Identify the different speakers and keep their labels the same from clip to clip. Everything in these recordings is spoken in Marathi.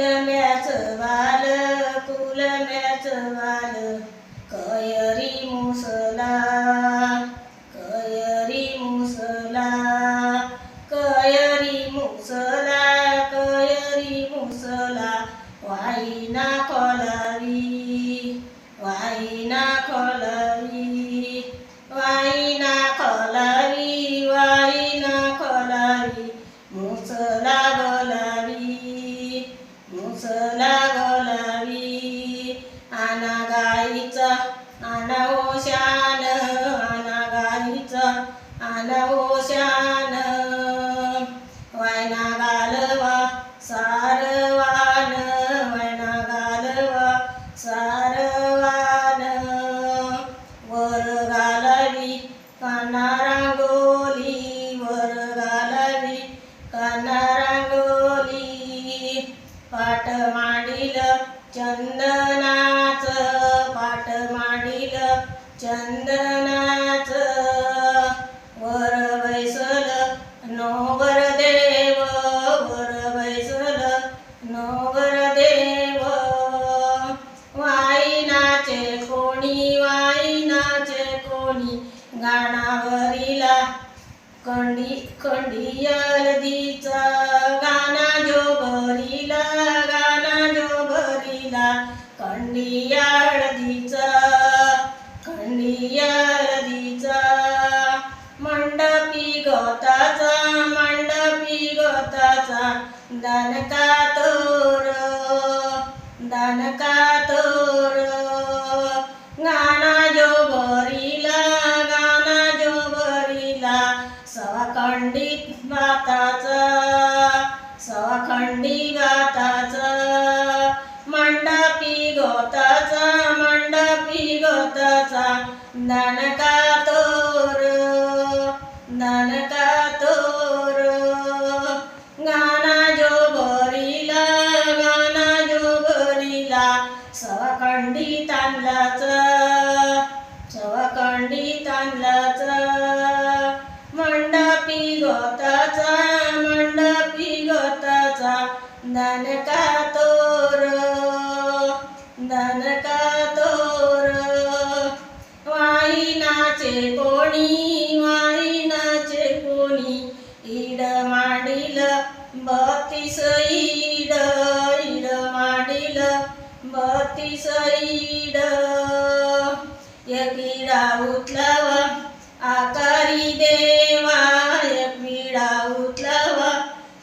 Speaker 1: إلا ما उंच लागलावी आना गाईचा आना ओशान आना गाईचा आना ओशान वायना गालवा सारवान. वायना गालवा सारवान. वर गालावी काना रांगोली पाट मांडील चंदनाच पाट मांडील चंदनाच. वर बैसल नोवर देव वर बैसल नोवर देव. वाईनाचे कोणी वाईनाचे कोणी गाणावरीला कंडी कंडी अर्धीचा गाणा कंडियाळदीचा कंडियाळदीचा मंडपी गवताचा मंडपी गवताचा दानका तोर दानका तोर. गाना जो भरीला गाना जो भरीला सवाखंडीत भाताचा सवाखंडी भाताचा गोताचा मंडपी गोताचा नानका तोर दणका तोर. गाना जो बरीला गाना जो बरीला सवाखंडी तांदळाचा सवाखंडी तांदळाचा. मंडपी गोताचा मंडपी गोताचा दणका वाईनाचे कोणी वाईनाचे कोणी. इड मांडील बत्तीस इड इड मांडील बत्तीस इड. यकिडा इडा उतलावा आकारी देवा. यकिडा उतलव उतलावा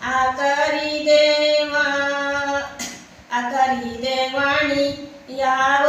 Speaker 1: आकारी देवा. आकारी देवाणी याव